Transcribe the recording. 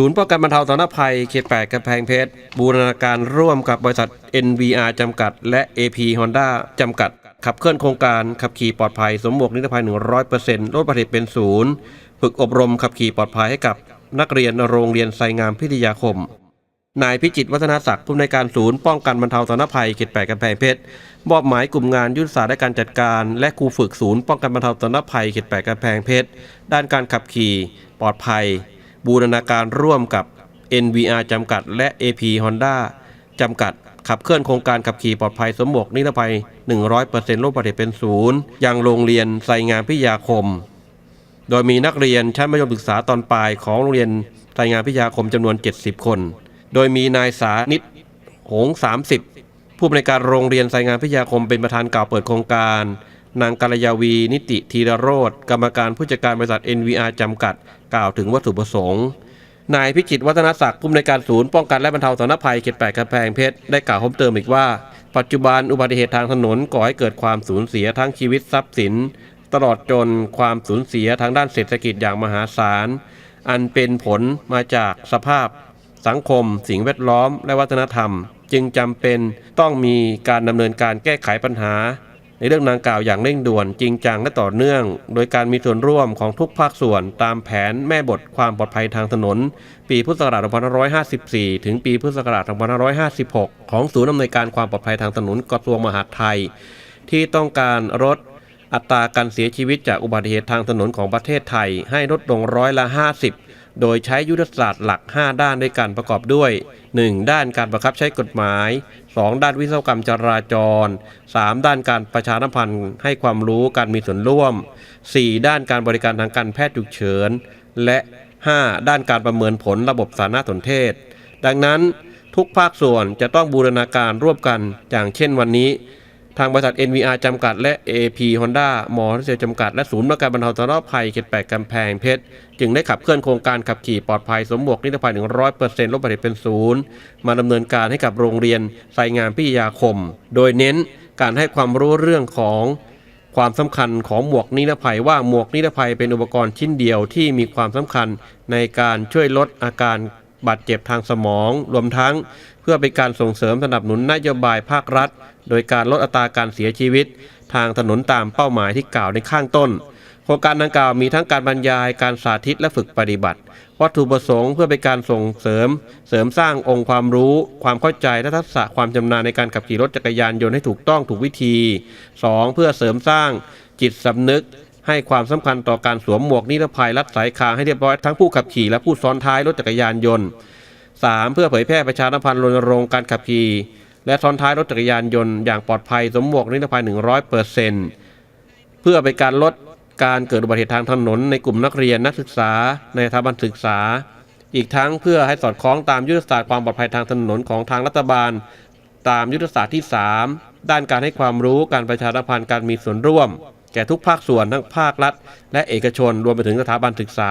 ศูนย์ป้องกันบรรเทาสาธารณภัยเขตแปดกำแพงเพชร บูรณาการร่วมกับบริษัท NVR จำกัด และ AP Honda จำกัด ขับเคลื่อนโครงการขับขี่ปลอดภัย สมหมวกนิรภัย 100%ลดอุบัติเหตุเป็นศูนย์ฝึกอบรมขับขี่ปลอดภัยให้กับนักเรียนโรงเรียนไซงามพิทยาคม นายพิจิตรวัฒนศักดิ์ผู้อำนการศูนย์ป้องกันบรรเทาสาธารณภัยเขตแปดกำแพงเพชรมอบหมายกลุ่มงานยุทธศาสตร์และการจัดการ และครูฝึกศูนย์ป้องกันบรรเทาสาธารณภัยเขตแปดกำแพงเพชรด้านการขับขี่ปลอดภัย บูรณาการร่วมกับ NVR จำกัด และ AP Honda จำกัด ขับเคลื่อนโครงการขับขี่ปลอดภัยสมหมวกนิรภัย 100%ลดอุบัติเหตุเป็นศูนย์ยังโรงเรียนไซงามพิยาคม โดยมีนักเรียนชั้นมัธยมศึกษาตอนปลายของโรงเรียนไซงามพิยาคมจำนวน 70 คน โดยมีนายสานิตหงสามสิบผู้อำนวยการโรงเรียนไซงามพิยาคมเป็นประธานกล่าวเปิดโครงการ นางกาลยาวีนิติธีรโรธกรรมการผู้จัดการบริษัท NVR จำกัด กล่าวถึงวัตถุประสงค์ นายพิจิตวัฒนศักดิ์ผู้อำนวยการศูนย์ป้องกันและบรรเทาสาธารณภัยเขตแปดกำแพงเพชรได้กล่าวเพิ่มเติมอีกว่า ปัจจุบันอุบัติเหตุทางถนนก่อให้เกิดความสูญเสียทั้งชีวิตทรัพย์สิน ตลอดจนความสูญเสียทางด้านเศรษฐกิจอย่างมหาศาลอันเป็นผลมาจากสภาพ สังคม สิ่งแวดล้อม และวัฒนธรรม จึงจำเป็นต้องมีการดำเนินการแก้ไขปัญหา ในเรื่องดังกล่าวอย่างเร่งด่วนจริงจังและต่อเนื่อง โดยการมีส่วนร่วมของทุกภาคส่วนตามแผนแม่บทความปลอดภัยทางถนน ปีพุทธศักราช2554 ถึงปีพุทธศักราช2556 ของศูนย์อำนวยการความปลอดภัยทางถนนกระทรวงมหาดไทย ที่ต้องการลดอัตราการเสียชีวิตจากอุบัติเหตุทางถนนของประเทศไทย ให้ลดลงร้อยละ 50 โดยใช้ยุทธศาสตร์หลัก 5 ด้านด้วยกันประกอบด้วย 1. ด้านการบังคับใช้กฎหมาย 2. ด้านวิศวกรรมจราจร 3. ด้านการประชาสัมพันธ์ให้ความรู้การมีส่วนร่วม 4. ด้านการบริการทางการแพทย์ฉุกเฉิน และ 5. ด้านการประเมินผลระบบสารสนเทศ ดังนั้นทุกภาคส่วนจะต้องบูรณาการร่วมกัน อย่างเช่นวันนี้ ทางบริษัท NVR จำกัด และ AP Honda มอเตอร์เซลจำกัด และศูนย์ประกันบรรเทาสาธารณภัยเขตแปดกำแพงเพชร จึงได้ขับเคลื่อนโครงการขับขี่ปลอดภัยสมหมวกนิรภัย 100%ลดอุบัติเหตุเป็นศูนย์มาดำเนินการให้กับโรงเรียนไซงามพิทยาคม โดยเน้นการให้ความรู้เรื่องของความสำคัญของหมวกนิรภัยว่าหมวกนิรภัยเป็นอุปกรณ์ชิ้นเดียวที่มีความสำคัญในการช่วยลดอาการ บาดเจ็บทางสมอง รวมทั้ง เพื่อเป็นการส่งเสริมสนับสนุนนโยบายภาครัฐ โดยการลดอัตราการเสียชีวิต ทางถนนตามเป้าหมายที่กล่าวในข้างต้น โครงการดังกล่าวมีทั้งการบรรยายการสาธิตและฝึกปฏิบัติ วัตถุประสงค์เพื่อเป็นการส่งเสริม เสริมสร้างองค์ความรู้ ความเข้าใจและทักษะความชำนาญในการขับขี่รถจักรยานยนต์ให้ถูกต้องถูกวิธี 2. เพื่อเสริมสร้างจิตสำนึก ให้ความสำคัญต่อการสวมหมวกนิรภัยรัดสายคางให้เรียบร้อยทั้งผู้ขับขี่และผู้ซ้อนท้ายรถจักรยานยนต์ 3. เพื่อเผยแพร่ประชาสัมพันธ์รณรงค์การขับขี่และซ้อนท้ายรถจักรยานยนต์อย่างปลอดภัยสวมหมวกนิรภัย 100%เพื่อเป็นการลดการเกิดอุบัติเหตุทางถนนในกลุ่มนักเรียนนักศึกษา ในสถาบันศึกษา อีกทั้งเพื่อให้สอดคล้องตามยุทธศาสตร์ความปลอดภัยทางถนนของทางรัฐบาล ตามยุทธศาสตร์ที่ 3 ด้านการให้ความรู้การประชาสัมพันธ์การมีส่วนร่วม แก่ทุกภาคส่วนทั้งภาครัฐ และเอกชนรวมไปถึงสถาบันศึกษา